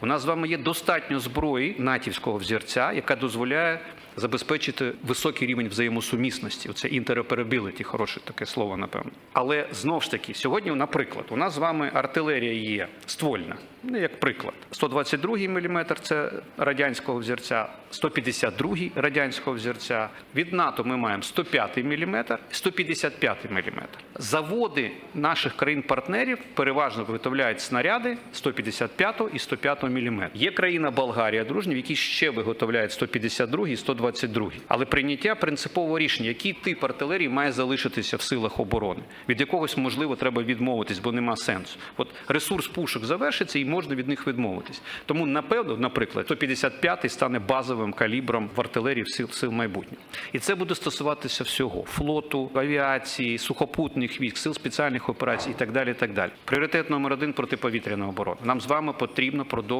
У нас з вами є достатньо зброї натівського взірця, яка дозволяє забезпечити високий рівень взаємосумісності. Це інтероперабіліті, хороше таке слово, напевно. Але знову ж таки, сьогодні, наприклад, у нас з вами артилерія є ствольна. Ну, як приклад, 122 мм – це радянського взірця, 152 радянського взірця. Від НАТО ми маємо 105 мм, 155 мм. Заводи наших країн-партнерів переважно виготовляють снаряди 155 і 105 мм. Є країна Болгарія, дружня, в якій ще виготовляють 152 і 122. Але прийняття принципового рішення, який тип артилерії має залишитися в силах оборони. Від якогось, можливо, треба відмовитись, бо нема сенсу. От ресурс пушок завершиться і можна від них відмовитись. Тому, напевно, наприклад, 155 стане базовим калібром в артилерії сил, сил майбутнього. І це буде стосуватися всього флоту, авіації, сухопутних військ, сил спеціальних операцій і так далі. І так далі. Пріоритет номер один протиповітряна оборона. Нам з вами потрібно продовжувати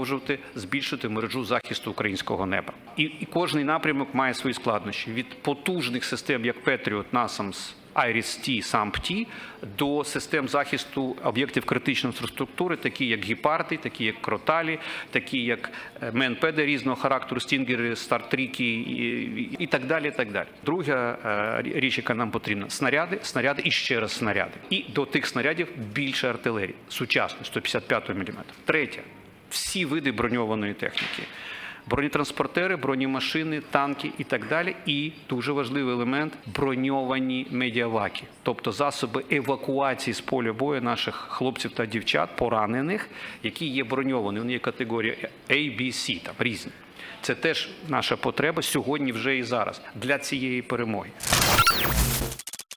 збільшити мережу захисту українського неба. І, і кожний напрямок має свої складнощі від потужних систем, як Петріот, Насамс. IRIS-T, SAMP-T, до систем захисту об'єктів критичної інфраструктури, такі як гіпарди, такі як кроталі, такі як е, менпеди різного характеру, стінгери, стартріки і, так далі. Так далі. Друга е, річ, яка нам потрібна: снаряди, снаряди і ще раз снаряди. І до тих снарядів більше артилерії, сучасної, 155 мм. Третє всі види броньованої техніки. Бронетранспортери, бронемашини, танки і так далі. І дуже важливий елемент броньовані медіаваки, тобто засоби евакуації з поля бою наших хлопців та дівчат, поранених, які є броньовані. Вони є категорія A, B, C, там різні. Це теж наша потреба сьогодні, вже і зараз для цієї перемоги.